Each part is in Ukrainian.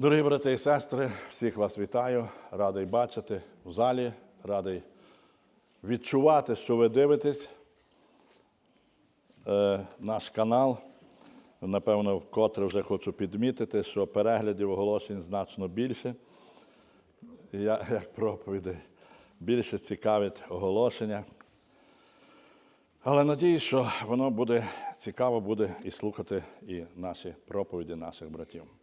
Дорогі брати і сестри, всіх вас вітаю, радий бачити в залі, радий відчувати, що ви дивитесь е, наш канал. Напевно, вкотре вже хочу підмітити, що переглядів оголошень значно більше. Я, як проповідей, більше цікавить оголошення. Але надіюсь, що воно буде цікаво буде і слухати і наші проповіді наших братів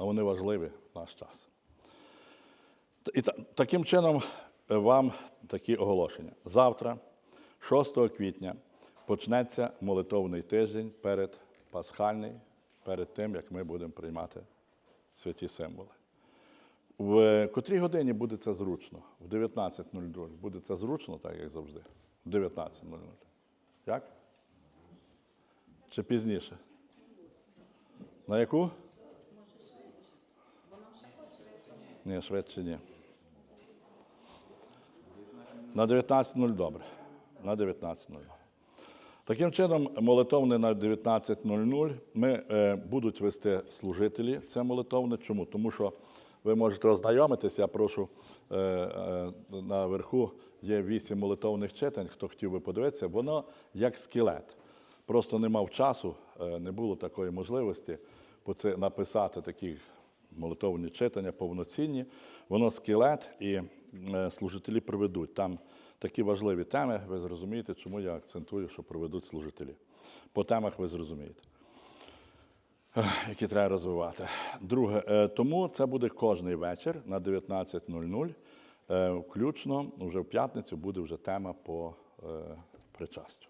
а вони важливі в наш час. І таким чином е, вам такі оголошення. Завтра, 6 квітня, почнеться молитовний тиждень перед Пасхальний, перед тим, як ми будемо приймати святі символи. В котрій годині буде це зручно? В 19.00. Буде це зручно, так як завжди. В 19.00. Як? Чи пізніше? На яку? Ні, швидше ні. На 19.00 добре. На 19.00. Таким чином, молитовне на 19.00 ми е, будуть вести служителі це молитовне. Чому? Тому що ви можете ознайомитися, я прошу е, е, наверху є вісім молитовних читань, хто хотів би подивитися, воно як скелет. Просто не мав часу, е, не було такої можливості написати такі молитовні читання повноцінні. Воно скелет і е, служителі проведуть. Там такі важливі теми, ви зрозумієте, чому я акцентую, що проведуть служителі. По темах ви зрозумієте, які треба розвивати. Друге, е, тому це буде кожний вечір на 19.00. Е, Включно вже в п'ятницю буде вже тема по причастю.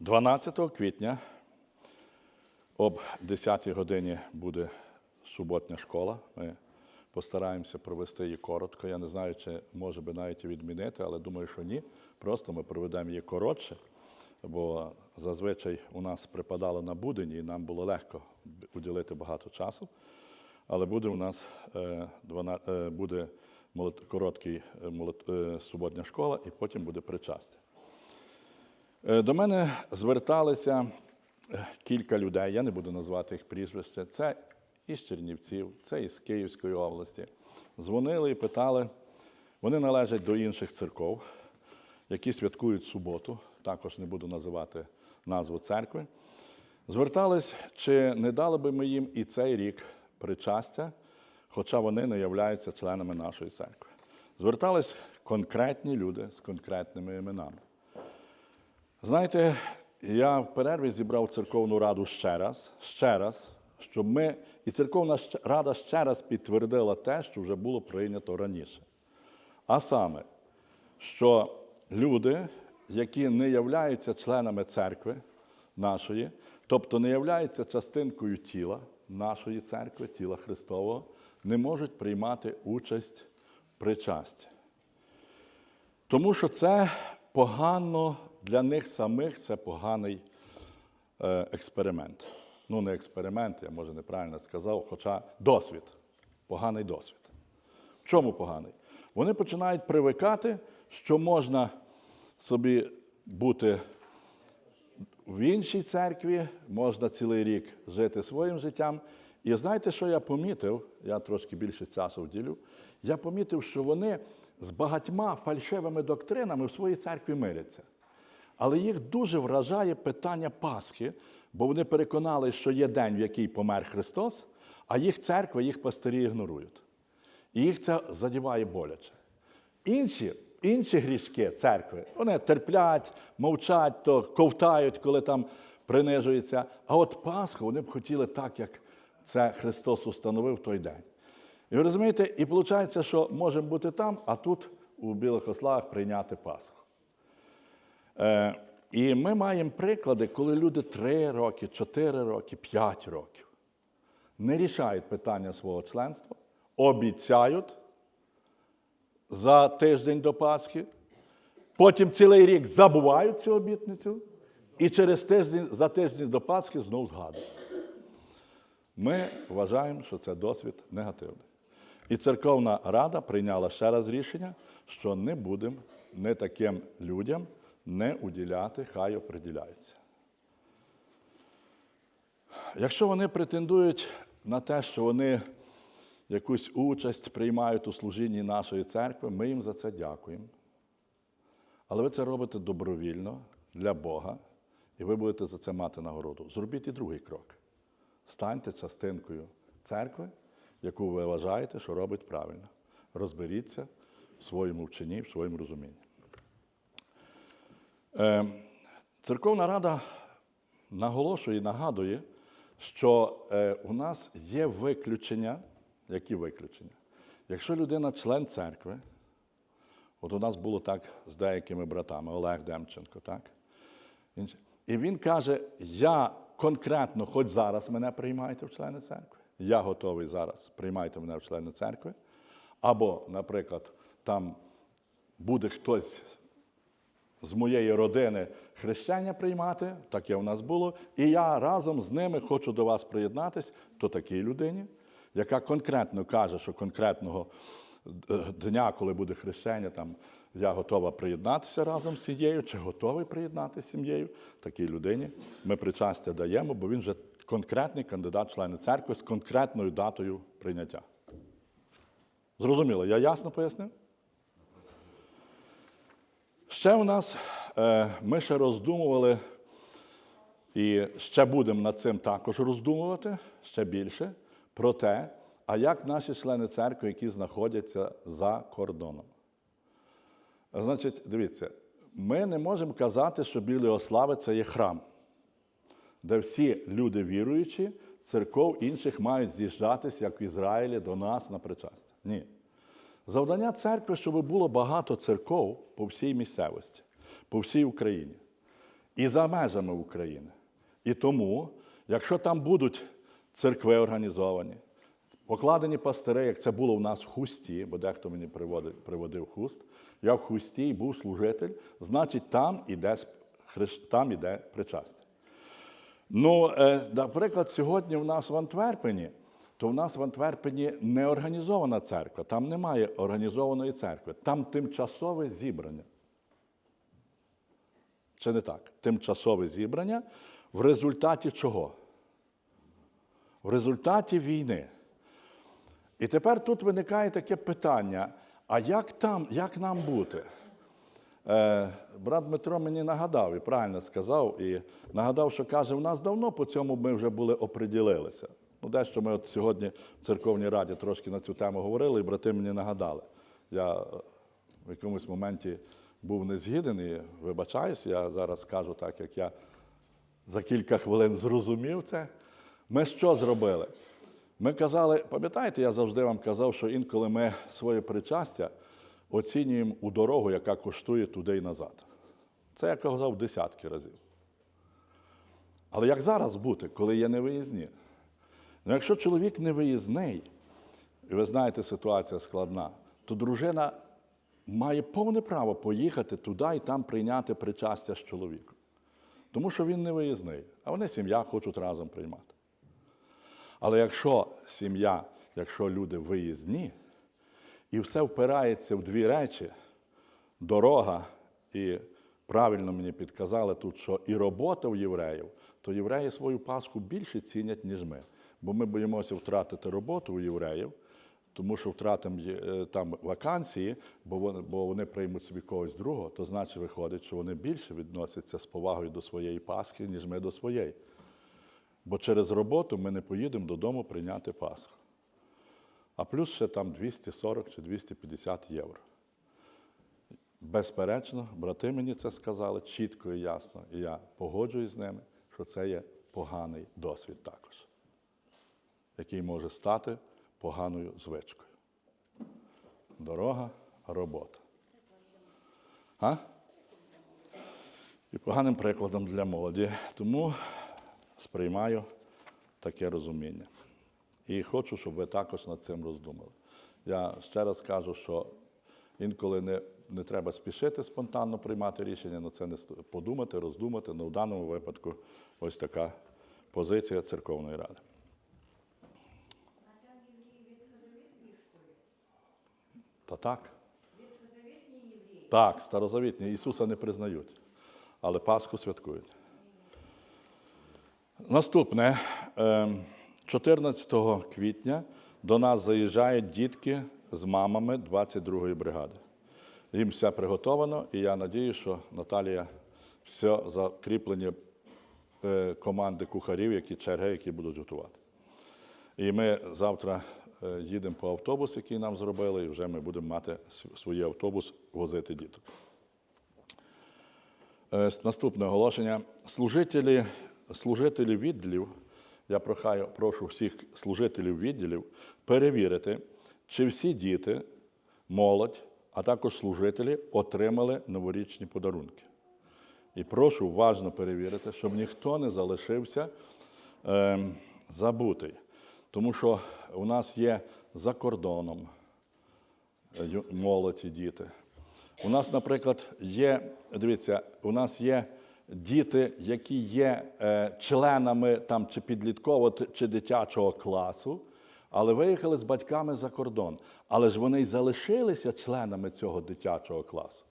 12 квітня об 10 годині буде суботня школа. Ми постараємося провести її коротко. Я не знаю, чи може би навіть відмінити, але думаю, що ні. Просто ми проведемо її коротше, бо зазвичай у нас припадало на будень, і нам було легко уділити багато часу. Але буде у нас е, 12, е, буде короткий е, суботня школа, і потім буде причастя. До мене зверталися кілька людей, я не буду назвати їх прізвище. Це із Чернівців, це із Київської області. Дзвонили і питали. Вони належать до інших церков, які святкують суботу. Також не буду називати назву церкви. Звертались, чи не дали би ми їм і цей рік причастя, хоча вони не являються членами нашої церкви. Звертались конкретні люди з конкретними іменами. Знаєте, я в перерві зібрав церковну раду ще раз, ще раз, щоб ми, і церковна рада ще раз підтвердила те, що вже було прийнято раніше. А саме, що люди, які не являються членами церкви нашої, тобто не являються частинкою тіла нашої церкви, тіла Христового, не можуть приймати участь в причасті. Тому що це погано для них самих, це поганий е, експеримент. Ну, не експеримент, я може неправильно сказав, хоча досвід. Поганий досвід. В чому поганий? Вони починають привикати, що можна собі бути в іншій церкві, можна цілий рік жити своїм життям. І знаєте, що я помітив? Я трошки більше часу вділю. Я помітив, що вони з багатьма фальшивими доктринами в своїй церкві миряться. Але їх дуже вражає питання Пасхи, бо вони переконали, що є день, в який помер Христос, а їх церква, їх пастирі ігнорують. І їх це задіває боляче. Інші, інші грішки церкви, вони терплять, мовчать, то ковтають, коли там принижуються. А от Пасху вони б хотіли так, як це Христос установив той день. І ви розумієте, і виходить, що можемо бути там, а тут у Білих Ославах прийняти Пасху. Е, і ми маємо приклади, коли люди 3 роки, 4 роки, 5 років не рішають питання свого членства, обіцяють за тиждень до Пасхи, потім цілий рік забувають цю обітницю, і через тиждень, за тиждень до Пасхи знову згадують. Ми вважаємо, що це досвід негативний. І церковна рада прийняла ще раз рішення, що не будемо не таким людям не уділяти, хай оприділяються. Якщо вони претендують на те, що вони якусь участь приймають у служінні нашої церкви, ми їм за це дякуємо. Але ви це робите добровільно для Бога, і ви будете за це мати нагороду. Зробіть і другий крок. Станьте частинкою церкви, яку ви вважаєте, що робить правильно. Розберіться в своєму вченні, в своєму розумінні. Е, Церковна рада наголошує і нагадує, що е, у нас є виключення. Які виключення? Якщо людина член церкви, от у нас було так з деякими братами, Олег Демченко, так? І він каже: я конкретно, хоч зараз мене приймаєте в члени церкви, я готовий зараз, приймайте мене в члени церкви. Або, наприклад, там буде хтось з моєї родини хрещення приймати, таке у нас було, і я разом з ними хочу до вас приєднатись, то такій людині, яка конкретно каже, що конкретного е, дня, коли буде хрещення, там я готова приєднатися разом з сім'єю, чи готовий приєднатися з сім'єю, такій людині ми причастя даємо, бо він вже конкретний кандидат в члени церкви з конкретною датою прийняття. Зрозуміло, я ясно пояснив? Ще у нас е, ми ще роздумували, і ще будемо над цим також роздумувати ще більше про те, а як наші члени церкви, які знаходяться за кордоном. Значить, дивіться, ми не можемо казати, що Білий Ослави це є храм, де всі люди віруючі, церков інших мають з'їжджатись, як в Ізраїлі, до нас на причастя. Ні. Завдання церкви, щоб було багато церков по всій місцевості, по всій Україні і за межами України. І тому, якщо там будуть церкви організовані, покладені пастири, як це було у нас в хусті, бо дехто мені приводив, приводив хуст, я в хусті був служитель, значить, там іде, там іде причастя. Ну, е, наприклад, сьогодні в нас в Антверпені, то в нас в Антверпені не організована церква, там немає організованої церкви, там тимчасове зібрання. Чи не так? Тимчасове зібрання в результаті чого? В результаті війни. І тепер тут виникає таке питання: а як там, як нам бути? Е, брат Дмитро мені нагадав і правильно сказав, і нагадав, що каже, у нас давно по цьому ми вже були оприділилися. Ну, дещо ми от сьогодні в церковній раді трошки на цю тему говорили, і брати мені нагадали. Я е, в якомусь моменті був не згіден і вибачаюсь, я зараз скажу так, як я за кілька хвилин зрозумів це. Ми що зробили? Ми казали, пам'ятаєте, я завжди вам казав, що інколи ми своє причастя оцінюємо у дорогу, яка коштує туди і назад. Це я казав десятки разів. Але як зараз бути, коли є невиїзні? Ну, якщо чоловік невиїзний, і ви знаєте, ситуація складна, то дружина має повне право поїхати туди і там прийняти причастя з чоловіком. Тому що він не виїзний, а вони сім'я хочуть разом приймати. Але якщо сім'я, якщо люди виїзні, і все впирається в дві речі: дорога, і правильно мені підказали тут, що і робота у євреїв, то євреї свою Пасху більше цінять, ніж ми. Бо ми боїмося втратити роботу у євреїв, тому що втратимо е, там вакансії, бо вони, бо вони приймуть собі когось другого, то значить виходить, що вони більше відносяться з повагою до своєї Пасхи, ніж ми до своєї. Бо через роботу ми не поїдемо додому прийняти Пасху. А плюс ще там 240 чи 250 євро. Безперечно, брати мені це сказали чітко і ясно, і я погоджуюсь з ними, що це є поганий досвід також, який може стати поганою звичкою. Дорога, робота. А? І поганим прикладом для молоді. Тому сприймаю таке розуміння. І хочу, щоб ви також над цим роздумали. Я ще раз кажу, що інколи не, не треба спішити спонтанно приймати рішення, але це не подумати, роздумати. Ну, в даному випадку ось така позиція церковної ради. Та так. Так, старозавітні. Ісуса не признають, але Пасху святкують. Наступне. е, 14 квітня до нас заїжджають дітки з мамами 22-ї бригади. Їм все приготовано, і я надію, що Наталія все закріплені е, команди кухарів, які черги, які будуть готувати. І ми завтра їдемо по автобус, який нам зробили, і вже ми будемо мати свій автобус возити діток. Е, Наступне оголошення. Служителі, служителі відділів, я прохаю, прошу всіх служителів відділів перевірити, чи всі діти, молодь, а також служителі отримали новорічні подарунки. І прошу уважно перевірити, щоб ніхто не залишився ем, забутий. Тому що у нас є за кордоном е, ю- молодь і діти. У нас, наприклад, є, дивіться, у нас є діти, які є е, членами там, чи підліткового, чи дитячого класу, але виїхали з батьками за кордон. Але ж вони й залишилися членами цього дитячого класу.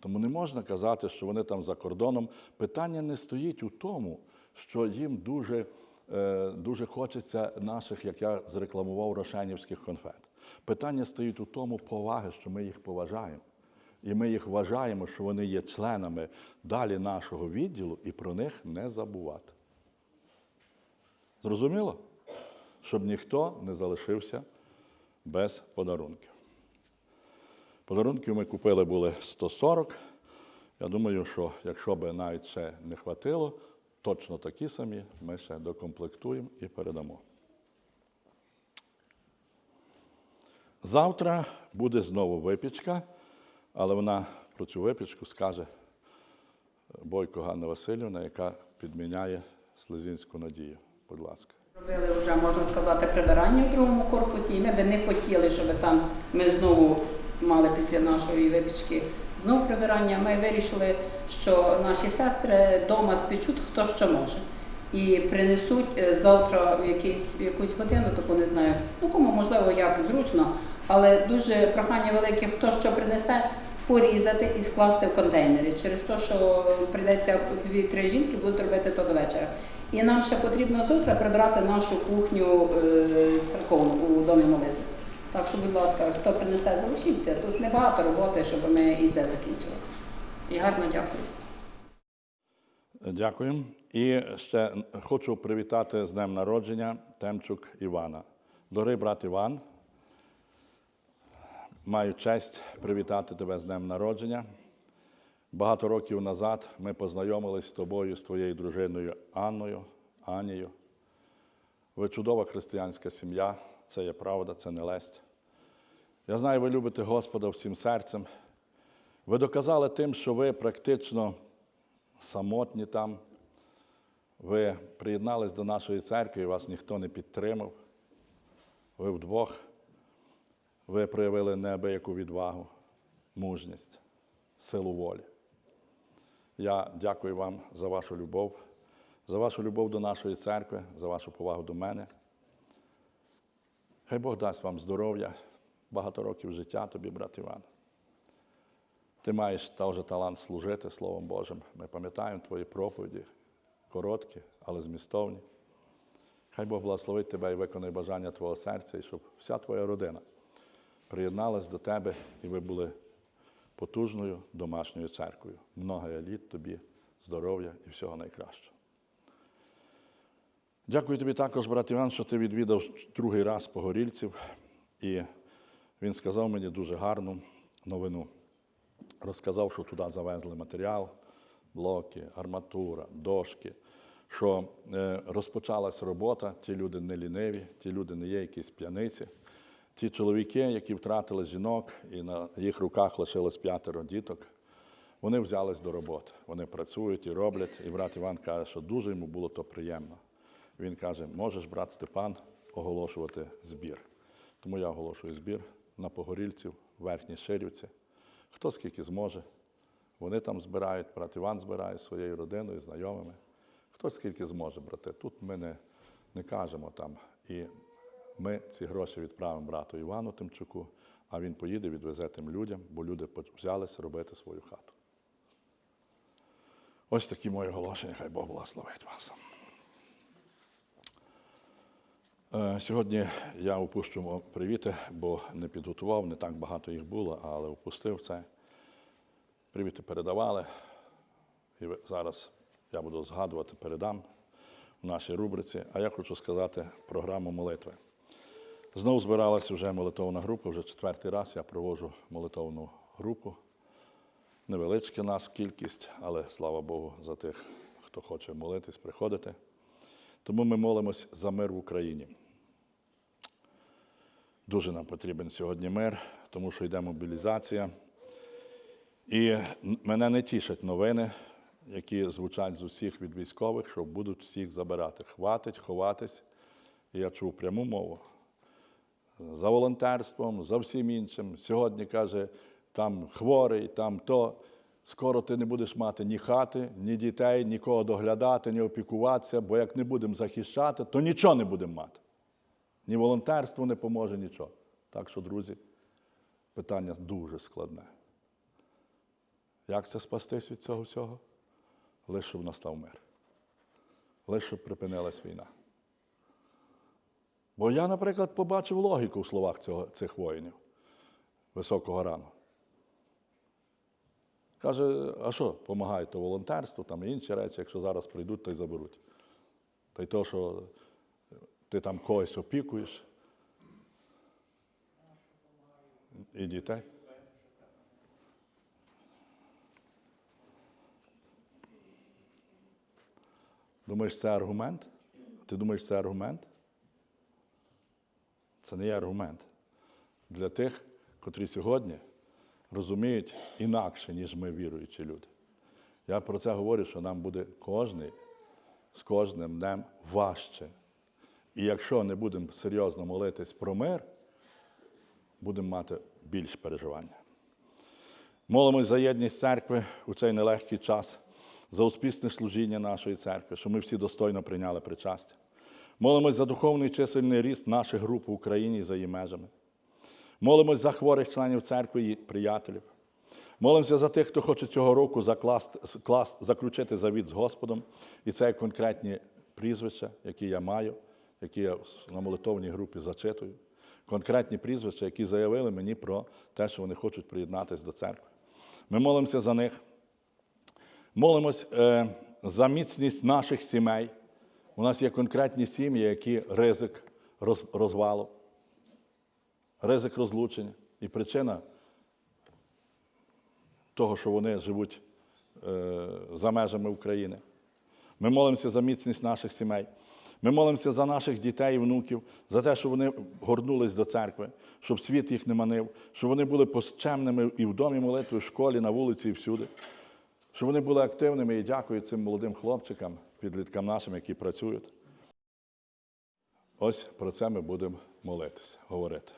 Тому не можна казати, що вони там за кордоном. Питання не стоїть у тому, що їм дуже, дуже хочеться наших, як я зрекламував, рошенівських конфет. Питання стоїть у тому поваги, що ми їх поважаємо. І ми їх вважаємо, що вони є членами далі нашого відділу, і про них не забувати. Зрозуміло? Щоб ніхто не залишився без подарунків. Подарунків ми купили були 140. Я думаю, що якщо б навіть ще не хватило, точно такі самі ми ще докомплектуємо і передамо. Завтра буде знову випічка, але вона про цю випічку скаже Бойко Ганна Васильівна, яка підміняє Слезінську надію. Будь ласка. Робили вже, можна сказати, прибирання в другому корпусі, і ми би не хотіли, щоб там ми знову мали після нашої випічки знову прибирання. Ми вирішили, що наші сестри вдома спечуть хто що може. І принесуть е, завтра в, якийсь, якусь годину, таку не знаю, ну кому можливо як зручно, але дуже прохання велике, хто що принесе, порізати і скласти в контейнері. Через те, що прийдеться дві-три жінки будуть робити то до вечора. І нам ще потрібно завтра прибрати нашу кухню е, церковну у домі молитви. Так що, будь ласка, хто принесе, залишіться. Тут небагато роботи, щоб ми і це закінчили. І гарно дякую. Дякую. І ще хочу привітати з днем народження Темчук Івана. Дорогий брат Іван, маю честь привітати тебе з днем народження. Багато років назад ми познайомились з тобою, з твоєю дружиною Анною, Анією. Ви чудова християнська сім'я, це є правда, це не лесть. Я знаю, ви любите Господа всім серцем. Ви доказали тим, що ви практично самотні там. Ви приєднались до нашої церкви, і вас ніхто не підтримав. Ви вдвох. Ви проявили неабияку відвагу, мужність, силу волі. Я дякую вам за вашу любов, за вашу любов до нашої церкви, за вашу повагу до мене. Хай Бог дасть вам здоров'я, багато років життя тобі, брат Іван. Ти маєш теж талант служити Словом Божим. Ми пам'ятаємо твої проповіді, короткі, але змістовні. Хай Бог благословить тебе і виконає бажання твого серця, і щоб вся твоя родина приєдналась до тебе, і ви були потужною домашньою церквою. Много літ тобі, здоров'я і всього найкращого. Дякую тобі також, брат Іван, що ти відвідав другий раз погорільців, і він сказав мені дуже гарну новину. Розказав, що туди завезли матеріал, блоки, арматура, дошки, що е, розпочалась робота, ті люди не ліниві, ті люди не є якісь п'яниці. Ті чоловіки, які втратили жінок, і на їх руках лишилось п'ятеро діток, вони взялись до роботи. Вони працюють і роблять. І брат Іван каже, що дуже йому було то приємно. Він каже: можеш, брат Степан, оголошувати збір. Тому я оголошую збір на погорільців Верхній Ширівці. Хто скільки зможе. Вони там збирають, брат Іван збирає своєю родиною, знайомими. Хто скільки зможе, брати. Тут ми не, не кажемо там. І ми ці гроші відправимо брату Івану Тимчуку, а він поїде, відвезе тим людям, бо люди взялися робити свою хату. Ось такі мої оголошення, хай Бог благословить вас. Е, Сьогодні я опущу привіти, бо не підготував, не так багато їх було, але опустив це. Привіти передавали. І зараз я буду згадувати, передам в нашій рубриці. А я хочу сказати програму молитви. Знову збиралася вже молитовна група, вже четвертий раз я проводжу молитовну групу. Невеличка нас кількість, але слава Богу за тих, хто хоче молитись, приходити. Тому ми молимось за мир в Україні. Дуже нам потрібен сьогодні мир, тому що йде мобілізація. І мене не тішать новини, які звучать з усіх від військових, що будуть всіх забирати. Хватить ховатись. І я чув пряму мову за волонтерством, за всім іншим. Сьогодні каже, там хворий, там то. Скоро ти не будеш мати ні хати, ні дітей, нікого доглядати, ні опікуватися, бо як не будемо захищати, то нічого не будемо мати. Ні волонтерство не поможе, нічого. Так що, друзі, питання дуже складне. Як це спастись від цього всього? Лише щоб настав мир. Лише щоб припинилась війна. Бо я, наприклад, побачив логіку в словах цього, цих воїнів високого рану. Каже, а що, допомагає то волонтерство, там інші речі, якщо зараз прийдуть, то й заберуть. Та й то, що ти там когось опікуєш. І дітей. Думаєш, це аргумент? Ти думаєш, це аргумент? Це не є аргумент. Для тих, котрі сьогодні розуміють інакше, ніж ми віруючі люди. Я про це говорю, що нам буде кожний з кожним днем важче. І якщо не будемо серйозно молитись про мир, будемо мати більш переживання. Молимось за єдність церкви у цей нелегкий час, за успішне служіння нашої церкви, щоб ми всі достойно прийняли причастя. Молимось за духовний чисельний ріст наших груп в Україні і за її межами. Молимось за хворих членів церкви і приятелів. Молимося за тих, хто хоче цього року закласти, склас- заключити завіт з Господом. І це конкретні прізвища, які я маю, які я на молитовній групі зачитую. Конкретні прізвища, які заявили мені про те, що вони хочуть приєднатися до церкви. Ми молимося за них. Молимось е, за міцність наших сімей. У нас є конкретні сім'ї, які ризик роз, розвалу, ризик розлучення. І причина того, що вони живуть е, за межами України. Ми молимося за міцність наших сімей. Ми молимося за наших дітей і внуків, за те, щоб вони горнулись до церкви, щоб світ їх не манив, щоб вони були почемними і в домі молитви, в школі, на вулиці, і всюди. Щоб вони були активними і дякую цим молодим хлопчикам, підліткам нашим, які працюють. Ось про це ми будемо молитися, говорити.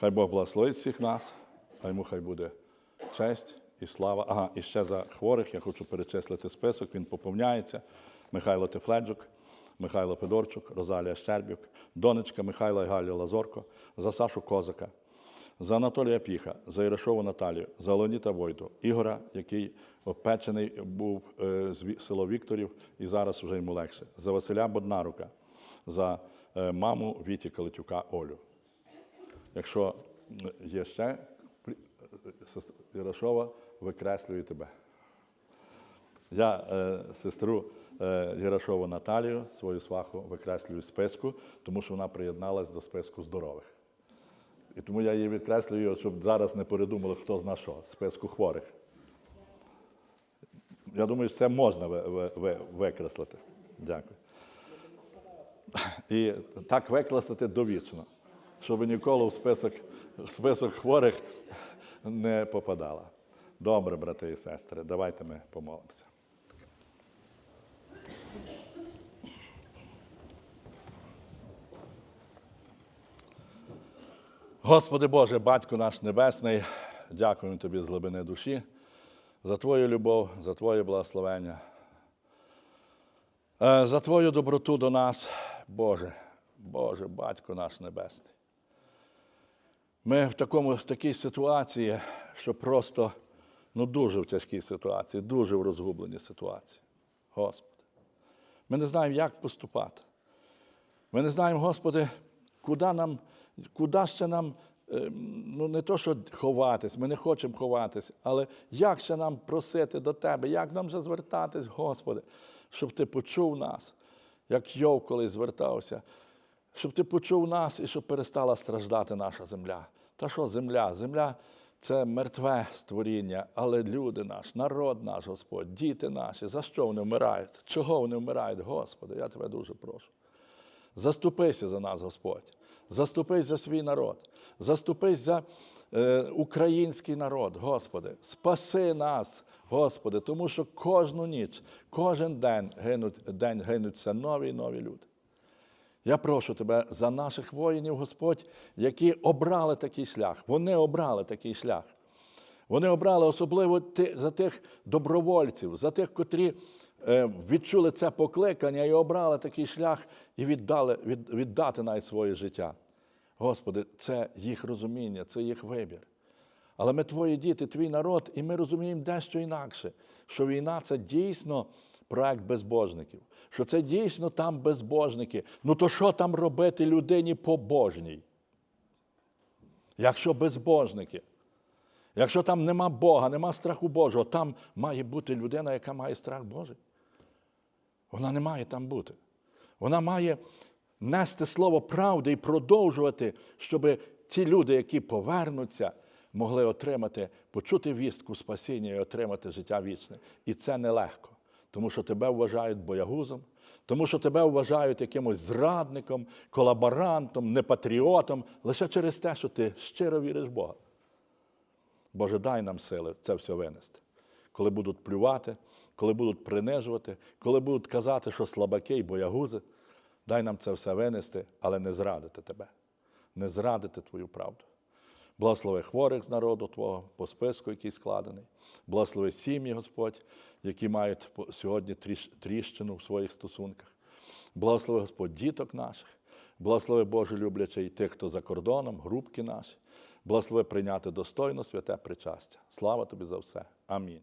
Хай Бог благословить всіх нас, а йому хай буде честь і слава. Ага, і ще за хворих я хочу перечислити список, він поповняється. Михайло Тефледжук, Михайло Федорчук, Розалія Щербюк, донечка Михайла і Галя Лазорко, за Сашу Козака, за Анатолія Піха, за Ірошову Наталію, за Леоніта Войду, Ігора, який опечений був е, з село Вікторів, і зараз вже йому легше, за Василя Боднарука, за е, маму Віті Калитюка Олю. Якщо є ще е, Ярошова, викреслюю тебе. Я е, сестру е, Наталію, свою сваху, викреслюю списку, тому що вона приєдналась до списку здорових. І тому я її відкреслюю, щоб зараз не передумали, хто зна що, списку хворих. Я думаю, що це можна ви- ви- ви- викреслити. Дякую. І так викреслити довічно, щоб ніколи в список, в список хворих не попадала. Добре, брати і сестри, давайте ми помолимося. Господи Боже, Батько наш Небесний, дякуємо Тобі з глибини душі за Твою любов, за Твоє благословення, е, за Твою доброту до нас, Боже, Боже, Батько наш Небесний. Ми в, такому, в такій ситуації, що просто ну, дуже в тяжкій ситуації, дуже в розгубленій ситуації. Господи. Ми не знаємо, як поступати. Ми не знаємо, Господи, куди нам, куди ще нам, е, ну не то, що ховатись, ми не хочемо ховатись, але як ще нам просити до Тебе, як нам вже звертатись, Господи, щоб Ти почув нас, як Йов колись звертався, щоб Ти почув нас і щоб перестала страждати наша земля. Та що земля? Земля це мертве створіння, але люди наш, народ наш, Господь, діти наші, за що вони вмирають? Чого вони вмирають, Господи? Я тебе дуже прошу. Заступися за нас, Господь. Заступись за свій народ. Заступись за е, український народ, Господи. Спаси нас, Господи, тому що кожну ніч, кожен день гинуть, день гинуться нові і нові люди. Я прошу тебе за наших воїнів, Господь, які обрали такий шлях. Вони обрали такий шлях. Вони обрали особливо за тих добровольців, за тих, котрі відчули це покликання і обрали такий шлях і віддали, від, віддати навіть своє життя. Господи, це їх розуміння, це їх вибір. Але ми твої діти, твій народ, і ми розуміємо дещо інакше, що війна це дійсно проект безбожників, що це дійсно там безбожники. Ну то що там робити людині побожній? Якщо безбожники, якщо там нема Бога, нема страху Божого, там має бути людина, яка має страх Божий. Вона не має там бути. Вона має нести слово правди і продовжувати, щоб ті люди, які повернуться, могли отримати, почути вістку спасіння і отримати життя вічне. І це нелегко, тому що тебе вважають боягузом, тому що тебе вважають якимось зрадником, колаборантом, непатріотом, лише через те, що ти щиро віриш в Бога. Боже, дай нам сили це все винести. Коли будуть плювати, коли будуть принижувати, коли будуть казати, що слабаки і боягузи, дай нам це все винести, але не зрадити тебе, не зрадити твою правду. Благослови хворих з народу Твого по списку, який складений. Благослови сім'ї, Господь, які мають сьогодні тріщину в своїх стосунках. Благослови Господь діток наших. Благослови Боже люблячи і тих, хто за кордоном, групки наші. Благослови прийняти достойно святе причастя. Слава тобі за все. Амінь.